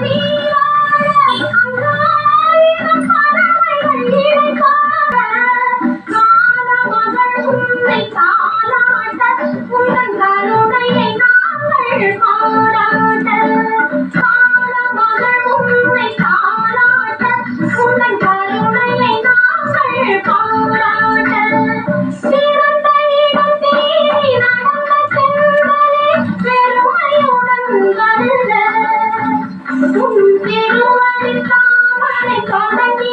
நீ வாழ அங்காயிரம் பறவைகள் இழைக்காக காலமகள் உன்னை தாளாட்ட உந்தன் கருணையை நாங்கள் காதலி